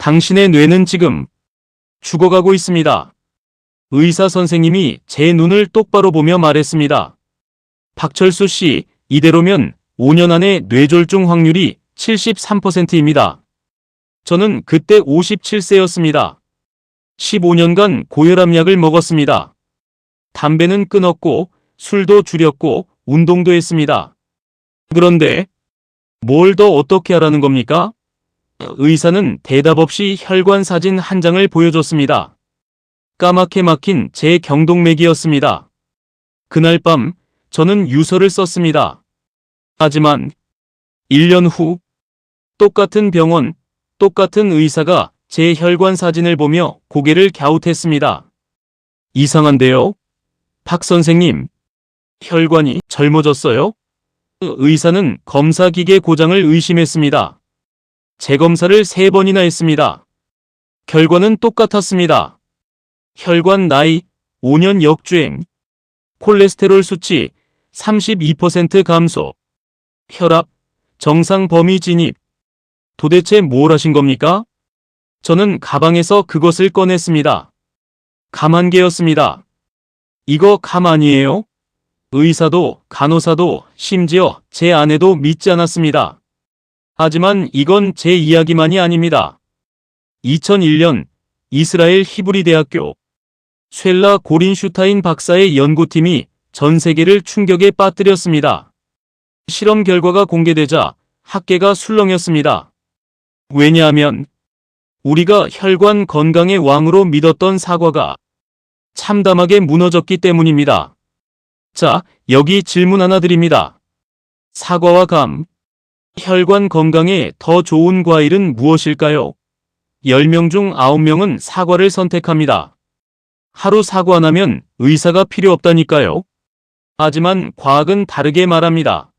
당신의 뇌는 지금 죽어가고 있습니다. 의사 선생님이 제 눈을 똑바로 보며 말했습니다. 박철수 씨, 이대로면 5년 안에 뇌졸중 확률이 73%입니다. 저는 그때 57세였습니다. 15년간 고혈압약을 먹었습니다. 담배는 끊었고, 술도 줄였고, 운동도 했습니다. 그런데, 뭘 더 어떻게 하라는 겁니까? 의사는 대답 없이 혈관 사진 한 장을 보여줬습니다. 까맣게 막힌 제 경동맥이었습니다. 그날 밤 저는 유서를 썼습니다. 하지만 1년 후 똑같은 병원, 똑같은 의사가 제 혈관 사진을 보며 고개를 갸웃했습니다. 이상한데요? 박 선생님, 혈관이 젊어졌어요? 의사는 검사기계 고장을 의심했습니다. 재검사를 세 번이나 했습니다. 결과는 똑같았습니다. 혈관 나이 5년 역주행, 콜레스테롤 수치 32% 감소, 혈압 정상 범위 진입. 도대체 뭘 하신 겁니까? 저는 가방에서 그것을 꺼냈습니다. 개였습니다. 이거 감 아니에요? 의사도 간호사도 심지어 제 아내도 믿지 않았습니다. 하지만 이건 제 이야기만이 아닙니다. 2001년 이스라엘 히브리 대학교 쉘라 고린슈타인 박사의 연구팀이 전 세계를 충격에 빠뜨렸습니다. 실험 결과가 공개되자 학계가 술렁였습니다. 왜냐하면 우리가 혈관 건강의 왕으로 믿었던 사과가 참담하게 무너졌기 때문입니다. 자, 여기 질문 하나 드립니다. 사과와 감, 혈관 건강에 더 좋은 과일은 무엇일까요? 10명 중 9명은 사과를 선택합니다. 하루 사과 안 하면 의사가 필요 없다니까요. 하지만 과학은 다르게 말합니다.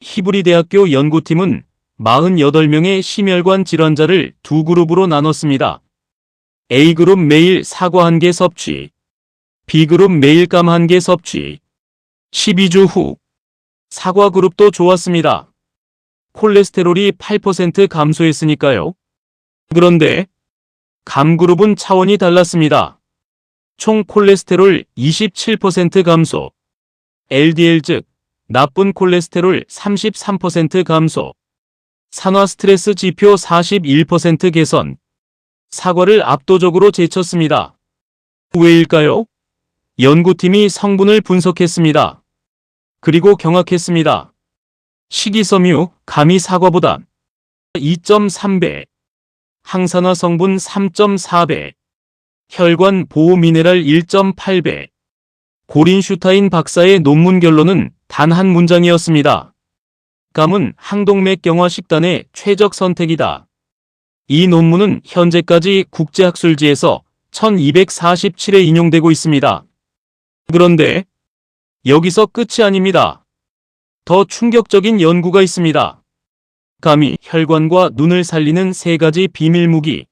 히브리 대학교 연구팀은 48명의 심혈관 질환자를 두 그룹으로 나눴습니다. A그룹 매일 사과 한 개 섭취, B그룹 매일 감 한 개 섭취. 12주 후 사과 그룹도 좋았습니다. 콜레스테롤이 8% 감소했으니까요. 그런데 감 그룹은 차원이 달랐습니다. 총 콜레스테롤 27% 감소, LDL 즉 나쁜 콜레스테롤 33% 감소, 산화 스트레스 지표 41% 개선, 사과를 압도적으로 제쳤습니다. 왜일까요? 연구팀이 성분을 분석했습니다. 그리고 경악했습니다. 식이섬유, 감이 사과보다 2.3배, 항산화 성분 3.4배, 혈관 보호 미네랄 1.8배. 고린슈타인 박사의 논문 결론은 단 한 문장이었습니다. 감은 항동맥 경화 식단의 최적 선택이다. 이 논문은 현재까지 국제학술지에서 1247회 인용되고 있습니다. 그런데 여기서 끝이 아닙니다. 더 충격적인 연구가 있습니다. 감이 혈관과 눈을 살리는 세 가지 비밀 무기.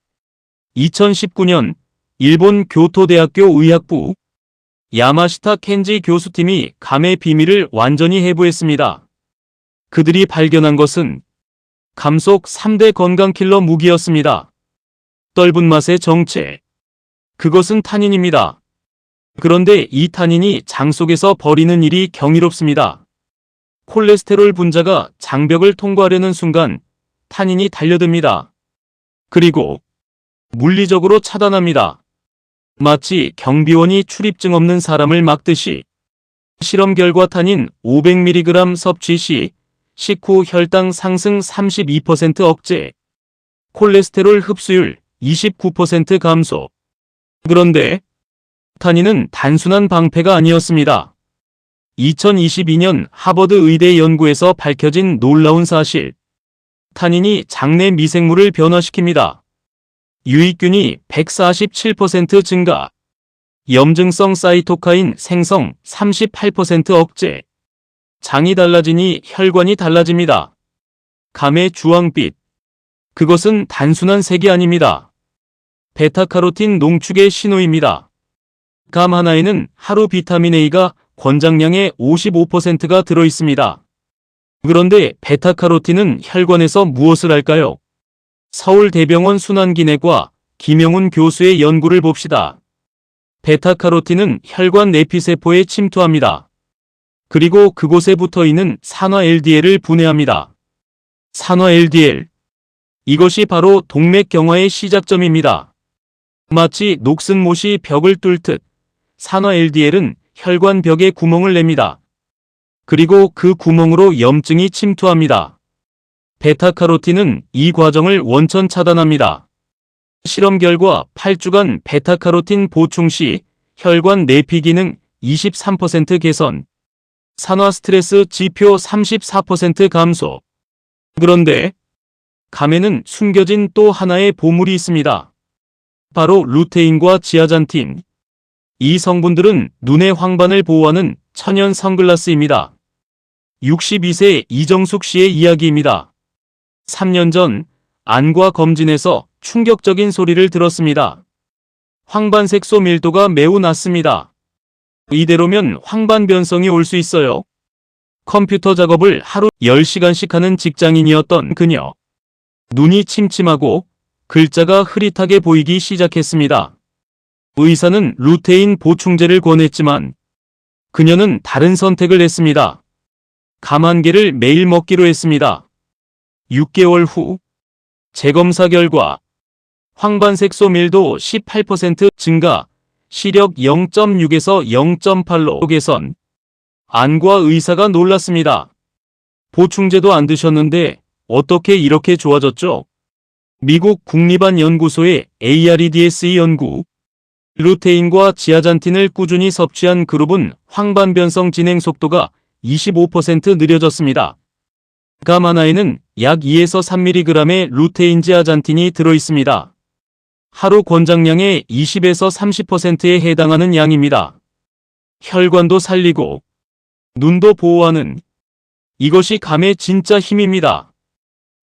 2019년 일본 교토대학교 의학부 야마시타 켄지 교수팀이 감의 비밀을 완전히 해부했습니다. 그들이 발견한 것은 감 속 3대 건강 킬러 무기였습니다. 떫은 맛의 정체. 그것은 탄닌입니다. 그런데 이 탄닌이 장 속에서 벌이는 일이 경이롭습니다. 콜레스테롤 분자가 장벽을 통과하려는 순간 탄닌이 달려듭니다. 그리고 물리적으로 차단합니다. 마치 경비원이 출입증 없는 사람을 막듯이 실험 결과 탄닌 500mg 섭취 시 식후 혈당 상승 32% 억제, 콜레스테롤 흡수율 29% 감소. 그런데 탄닌은 단순한 방패가 아니었습니다. 2022년 하버드 의대 연구에서 밝혀진 놀라운 사실. 탄닌이 장내 미생물을 변화시킵니다. 유익균이 147% 증가, 염증성 사이토카인 생성 38% 억제, 장이 달라지니 혈관이 달라집니다. 감의 주황빛. 그것은 단순한 색이 아닙니다. 베타카로틴 농축의 신호입니다. 감 하나에는 하루 비타민 A가 권장량의 55%가 들어 있습니다. 그런데 베타카로틴은 혈관에서 무엇을 할까요? 서울대병원 순환기내과 김영훈 교수의 연구를 봅시다. 베타카로틴은 혈관 내피세포에 침투합니다. 그리고 그곳에 붙어 있는 산화 LDL을 분해합니다. 산화 LDL. 이것이 바로 동맥경화의 시작점입니다. 마치 녹슨 못이 벽을 뚫듯 산화 LDL은 혈관 벽에 구멍을 냅니다. 그리고 그 구멍으로 염증이 침투합니다. 베타카로틴은 이 과정을 원천 차단합니다. 실험 결과 8주간 베타카로틴 보충 시 혈관 내피 기능 23% 개선, 산화 스트레스 지표 34% 감소. 그런데 감에는 숨겨진 또 하나의 보물이 있습니다. 바로 루테인과 지아잔틴. 이 성분들은 눈의 황반을 보호하는 천연 선글라스입니다. 62세 이정숙 씨의 이야기입니다. 3년 전 안과 검진에서 충격적인 소리를 들었습니다. 황반색소 밀도가 매우 낮습니다. 이대로면 황반 변성이 올 수 있어요. 컴퓨터 작업을 하루 10시간씩 하는 직장인이었던 그녀. 눈이 침침하고 글자가 흐릿하게 보이기 시작했습니다. 의사는 루테인 보충제를 권했지만 그녀는 다른 선택을 했습니다. 감한 개를 매일 먹기로 했습니다. 6개월 후 재검사 결과 황반색 소 밀도 18% 증가, 시력 0.6에서 0.8로 개선. 안과 의사가 놀랐습니다. 보충제도 안 드셨는데 어떻게 이렇게 좋아졌죠? 미국 국립안연구소의 AREDSE 연구. 루테인과 지아잔틴을 꾸준히 섭취한 그룹은 황반변성 진행 속도가 25% 느려졌습니다. 감 하나에는 약 2에서 3mg의 루테인 지아잔틴이 들어있습니다. 하루 권장량의 20에서 30%에 해당하는 양입니다. 혈관도 살리고 눈도 보호하는 이것이 감의 진짜 힘입니다.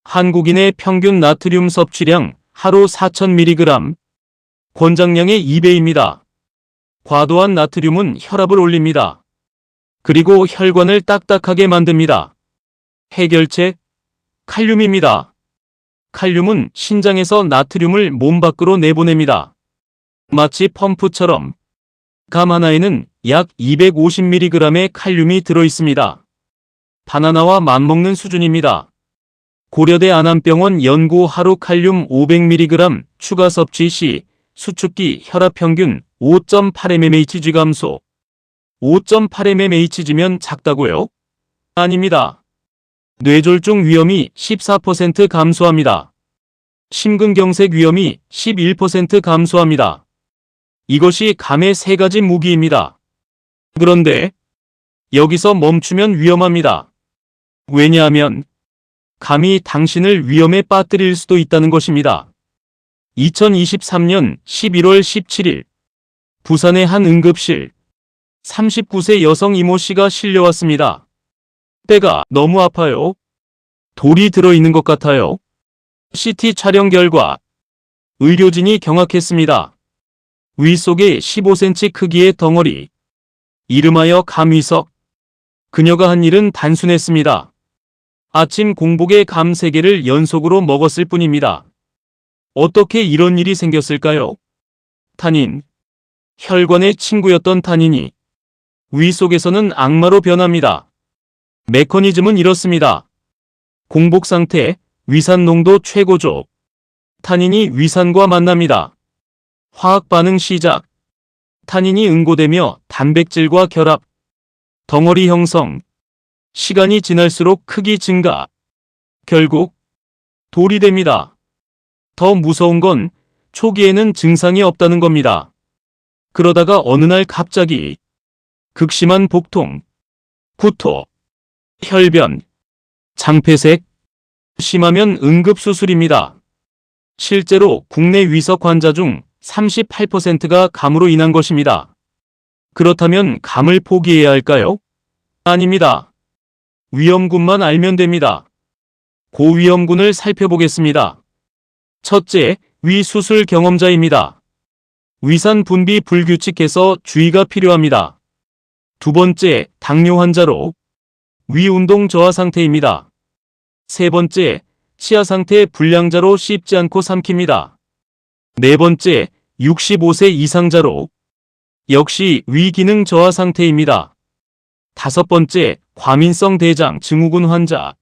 한국인의 평균 나트륨 섭취량 하루 4,000mg, 권장량의 2배입니다. 과도한 나트륨은 혈압을 올립니다. 그리고 혈관을 딱딱하게 만듭니다. 해결책 칼륨입니다. 칼륨은 신장에서 나트륨을 몸 밖으로 내보냅니다. 마치 펌프처럼 감 하나에는 약 250mg의 칼륨이 들어있습니다. 바나나와 맞먹는 수준입니다. 고려대 안암병원 연구 하루 칼륨 500mg 추가 섭취 시 수축기 혈압 평균 5.8mmHg 감소. 5.8mmHg면 작다고요? 아닙니다. 뇌졸중 위험이 14% 감소합니다. 심근경색 위험이 11% 감소합니다. 이것이 감의 세 가지 무기입니다. 그런데 여기서 멈추면 위험합니다. 왜냐하면 감이 당신을 위험에 빠뜨릴 수도 있다는 것입니다. 2023년 11월 17일 부산의 한 응급실 39세 여성 이모 씨가 실려왔습니다. 배가 너무 아파요. 돌이 들어있는 것 같아요. CT 촬영 결과 의료진이 경악했습니다. 위 속에 15cm 크기의 덩어리. 이름하여 감위석. 그녀가 한 일은 단순했습니다. 아침 공복에 감 3개를 연속으로 먹었을 뿐입니다. 어떻게 이런 일이 생겼을까요? 탄인. 혈관의 친구였던 탄인이 위 속에서는 악마로 변합니다. 메커니즘은 이렇습니다. 공복 상태, 위산 농도 최고조. 탄닌이 위산과 만납니다. 화학 반응 시작. 탄닌이 응고되며 단백질과 결합. 덩어리 형성. 시간이 지날수록 크기 증가. 결국 돌이 됩니다. 더 무서운 건 초기에는 증상이 없다는 겁니다. 그러다가 어느 날 갑자기 극심한 복통, 구토, 혈변, 장폐색, 심하면 응급수술입니다. 실제로 국내 위석 환자 중 38%가 감으로 인한 것입니다. 그렇다면 감을 포기해야 할까요? 아닙니다. 위험군만 알면 됩니다. 고위험군을 살펴보겠습니다. 첫째, 위수술 경험자입니다. 위산 분비 불규칙해서 주의가 필요합니다. 두 번째, 당뇨 환자로 위운동 저하 상태입니다. 세 번째, 치아 상태 불량자로 씹지 않고 삼킵니다. 네 번째, 65세 이상자로 역시 위기능 저하 상태입니다. 다섯 번째, 과민성 대장 증후군 환자.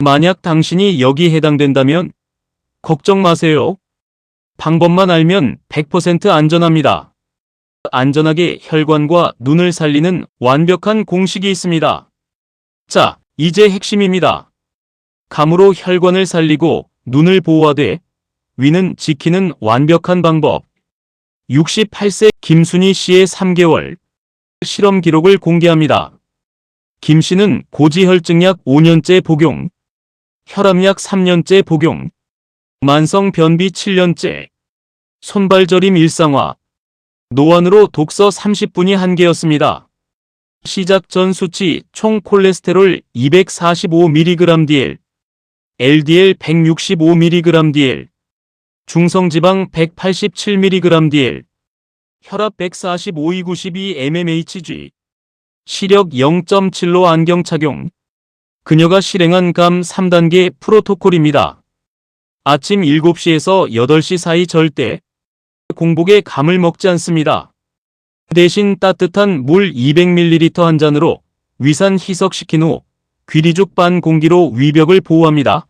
만약 당신이 여기 해당된다면 걱정 마세요. 방법만 알면 100% 안전합니다. 안전하게 혈관과 눈을 살리는 완벽한 공식이 있습니다. 자, 이제 핵심입니다. 감으로 혈관을 살리고 눈을 보호하되 위는 지키는 완벽한 방법. 68세 김순희 씨의 3개월 실험 기록을 공개합니다. 김 씨는 고지혈증약 5년째 복용, 혈압약 3년째 복용, 만성 변비 7년째, 손발저림 일상화, 노안으로 독서 30분이 한계였습니다. 시작 전 수치 총 콜레스테롤 245mg/dl, LDL 165mg/dl, 중성지방 187mg/dl, 혈압 145, 92 mmHg, 시력 0.7로 안경 착용. 그녀가 실행한 감 3단계 프로토콜입니다. 아침 7시에서 8시 사이 절대 공복에 감을 먹지 않습니다. 대신 따뜻한 물 200ml 한 잔으로 위산 희석시킨 후 귀리죽 반 공기로 위벽을 보호합니다.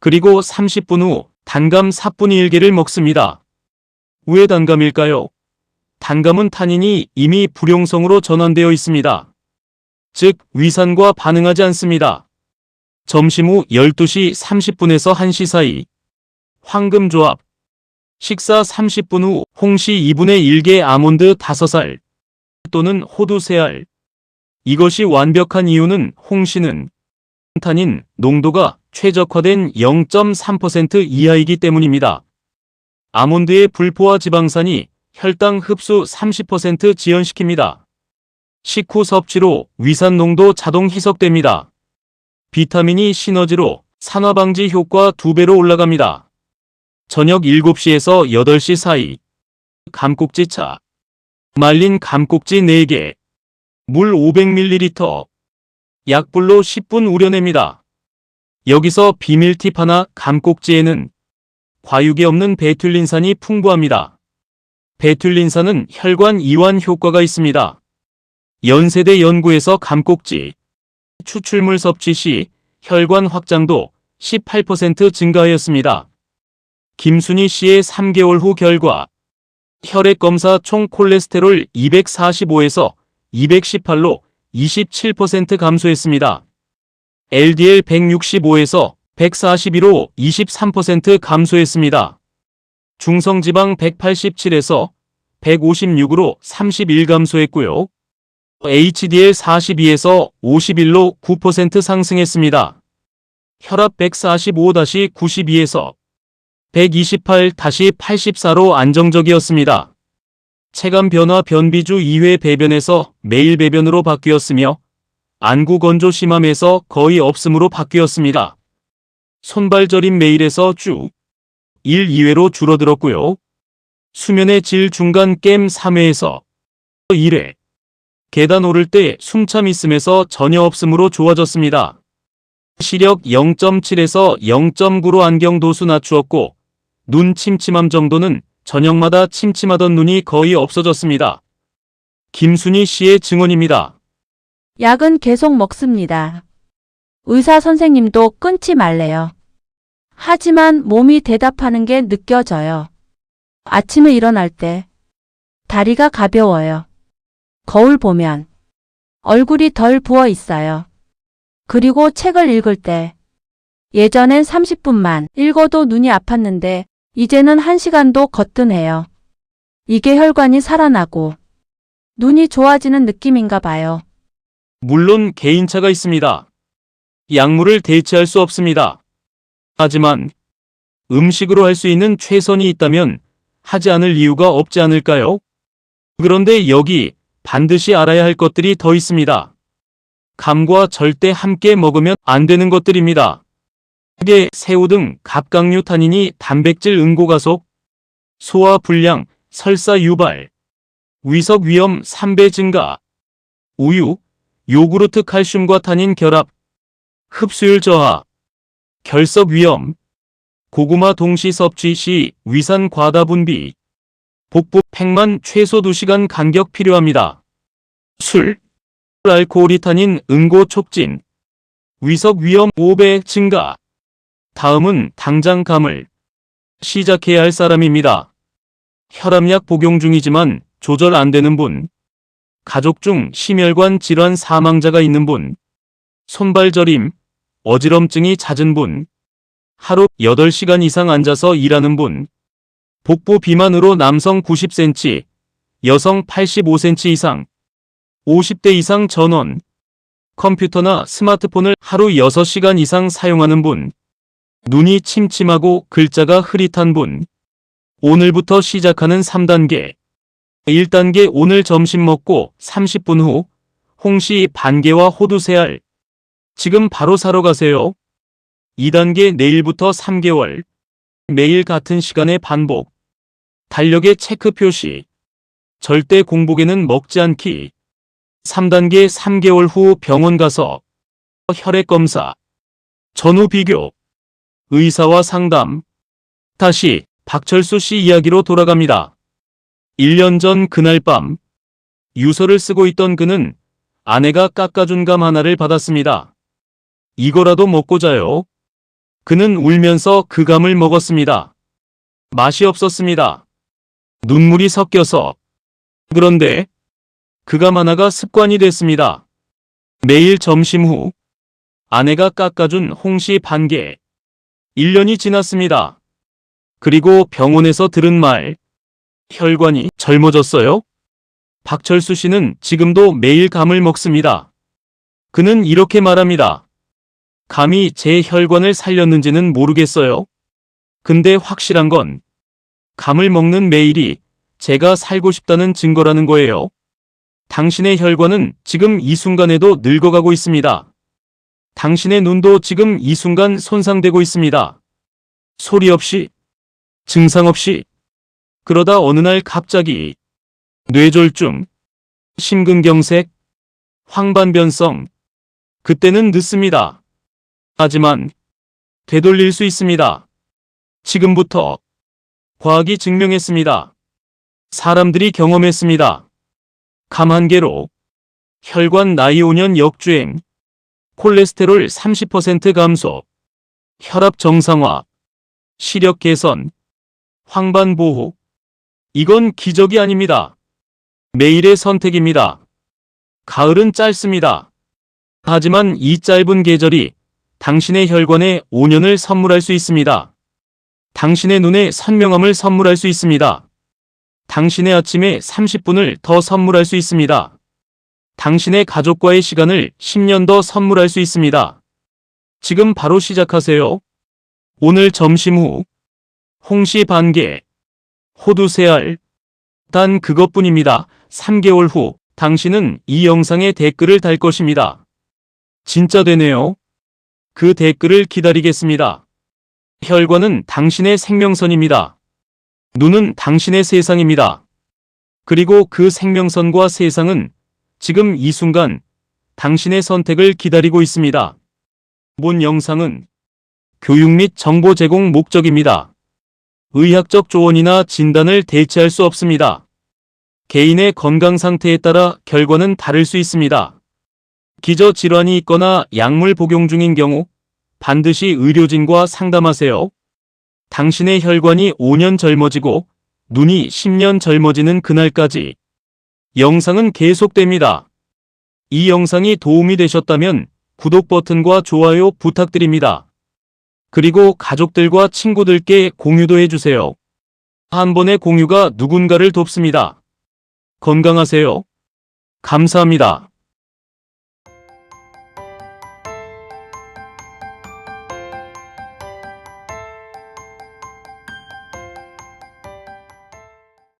그리고 30분 후 단감 4분의 1개를 먹습니다. 왜 단감일까요? 단감은 탄닌이 이미 불용성으로 전환되어 있습니다. 즉, 위산과 반응하지 않습니다. 점심 후 12시 30분에서 1시 사이 황금조합 식사 30분 후 홍시 2분의 1개 아몬드 5살 또는 호두 3알 이것이 완벽한 이유는 홍시는 탄닌 농도가 최적화된 0.3% 이하이기 때문입니다. 아몬드의 불포화 지방산이 혈당 흡수 30% 지연시킵니다. 식후 섭취로 위산 농도 자동 희석됩니다. 비타민이 시너지로 산화 방지 효과 2배로 올라갑니다. 저녁 7시에서 8시 사이 감꼭지 차 말린 감꼭지 4개 물 500ml 약불로 10분 우려냅니다. 여기서 비밀 팁 하나 감꼭지에는 과육이 없는 베툴린산이 풍부합니다. 베툴린산은 혈관 이완 효과가 있습니다. 연세대 연구에서 감꼭지 추출물 섭취 시 혈관 확장도 18% 증가하였습니다. 김순희 씨의 3개월 후 결과 혈액 검사 총 콜레스테롤 245에서 218로 27% 감소했습니다. LDL 165에서 142로 23% 감소했습니다. 중성지방 187에서 156으로 31 감소했고요. HDL 42에서 51로 9% 상승했습니다. 혈압 145-92에서 128-84로 안정적이었습니다. 체감 변화 변비주 2회 배변에서 매일 배변으로 바뀌었으며 안구 건조 심함에서 거의 없음으로 바뀌었습니다. 손발 저림 매일에서 주 1, 2회로 줄어들었고요. 수면의 질 중간 겜 3회에서 1회. 계단 오를 때 숨참 있음에서 전혀 없음으로 좋아졌습니다. 시력 0.7에서 0.9로 안경 도수 낮추었고 눈 침침함 정도는 저녁마다 침침하던 눈이 거의 없어졌습니다. 김순희 씨의 증언입니다. 약은 계속 먹습니다. 의사 선생님도 끊지 말래요. 하지만 몸이 대답하는 게 느껴져요. 아침에 일어날 때 다리가 가벼워요. 거울 보면 얼굴이 덜 부어 있어요. 그리고 책을 읽을 때 예전엔 30분만 읽어도 눈이 아팠는데 이제는 1시간도 거뜬해요. 이게 혈관이 살아나고 눈이 좋아지는 느낌인가 봐요. 물론 개인차가 있습니다. 약물을 대체할 수 없습니다. 하지만 음식으로 할 수 있는 최선이 있다면 하지 않을 이유가 없지 않을까요? 그런데 여기 반드시 알아야 할 것들이 더 있습니다. 감과 절대 함께 먹으면 안 되는 것들입니다. 게 새우 등 갑각류 탄닌이 단백질 응고가속, 소화 불량, 설사 유발, 위석 위험 3배 증가, 우유, 요구르트 칼슘과 탄닌 결합, 흡수율 저하, 결석 위험, 고구마 동시 섭취 시 위산 과다 분비, 복부 팩만 최소 2시간 간격 필요합니다. 술, 알코올이 타닌 응고 촉진, 위석 위험 5배 증가. 다음은 당장 감을 시작해야 할 사람입니다. 혈압약 복용 중이지만 조절 안 되는 분, 가족 중 심혈관 질환 사망자가 있는 분, 손발 저림, 어지럼증이 잦은 분, 하루 8시간 이상 앉아서 일하는 분, 복부 비만으로 남성 90cm, 여성 85cm 이상, 50대 이상 전원, 컴퓨터나 스마트폰을 하루 6시간 이상 사용하는 분, 눈이 침침하고 글자가 흐릿한 분, 오늘부터 시작하는 3단계. 1단계 오늘 점심 먹고 30분 후 홍시 반개와 호두 세알. 지금 바로 사러 가세요. 2단계 내일부터 3개월. 매일 같은 시간에 반복. 달력에 체크 표시. 절대 공복에는 먹지 않기. 3단계 3개월 후 병원 가서 혈액 검사. 전후 비교. 의사와 상담. 다시 박철수 씨 이야기로 돌아갑니다. 1년 전 그날 밤 유서를 쓰고 있던 그는 아내가 깎아준 감 하나를 받았습니다. 이거라도 먹고 자요. 그는 울면서 그 감을 먹었습니다. 맛이 없었습니다. 눈물이 섞여서. 그런데 그감 하나가 습관이 됐습니다. 매일 점심 후 아내가 깎아준 홍시 반 개. 1년이 지났습니다. 그리고 병원에서 들은 말. 혈관이 젊어졌어요? 박철수 씨는 지금도 매일 감을 먹습니다. 그는 이렇게 말합니다. 감이 제 혈관을 살렸는지는 모르겠어요. 근데 확실한 건 감을 먹는 매일이 제가 살고 싶다는 증거라는 거예요. 당신의 혈관은 지금 이 순간에도 늙어가고 있습니다. 당신의 눈도 지금 이 순간 손상되고 있습니다. 소리 없이, 증상 없이, 그러다 어느 날 갑자기 뇌졸중, 심근경색, 황반변성, 그때는 늦습니다. 하지만 되돌릴 수 있습니다. 지금부터 과학이 증명했습니다. 사람들이 경험했습니다. 감한 개로 혈관 나이 5년 역주행, 콜레스테롤 30% 감소, 혈압 정상화, 시력 개선, 황반 보호. 이건 기적이 아닙니다. 매일의 선택입니다. 가을은 짧습니다. 하지만 이 짧은 계절이 당신의 혈관에 5년을 선물할 수 있습니다. 당신의 눈에 선명함을 선물할 수 있습니다. 당신의 아침에 30분을 더 선물할 수 있습니다. 당신의 가족과의 시간을 10년 더 선물할 수 있습니다. 지금 바로 시작하세요. 오늘 점심 후 홍시 반개, 호두 세알, 단 그것뿐입니다. 3개월 후 당신은 이 영상에 댓글을 달 것입니다. 진짜 되네요. 그 댓글을 기다리겠습니다. 혈관은 당신의 생명선입니다. 눈은 당신의 세상입니다. 그리고 그 생명선과 세상은 지금 이 순간 당신의 선택을 기다리고 있습니다. 본 영상은 교육 및 정보 제공 목적입니다. 의학적 조언이나 진단을 대체할 수 없습니다. 개인의 건강 상태에 따라 결과는 다를 수 있습니다. 기저 질환이 있거나 약물 복용 중인 경우 반드시 의료진과 상담하세요. 당신의 혈관이 5년 젊어지고 눈이 10년 젊어지는 그날까지 영상은 계속됩니다. 이 영상이 도움이 되셨다면 구독 버튼과 좋아요 부탁드립니다. 그리고 가족들과 친구들께 공유도 해주세요. 한 번의 공유가 누군가를 돕습니다. 건강하세요. 감사합니다.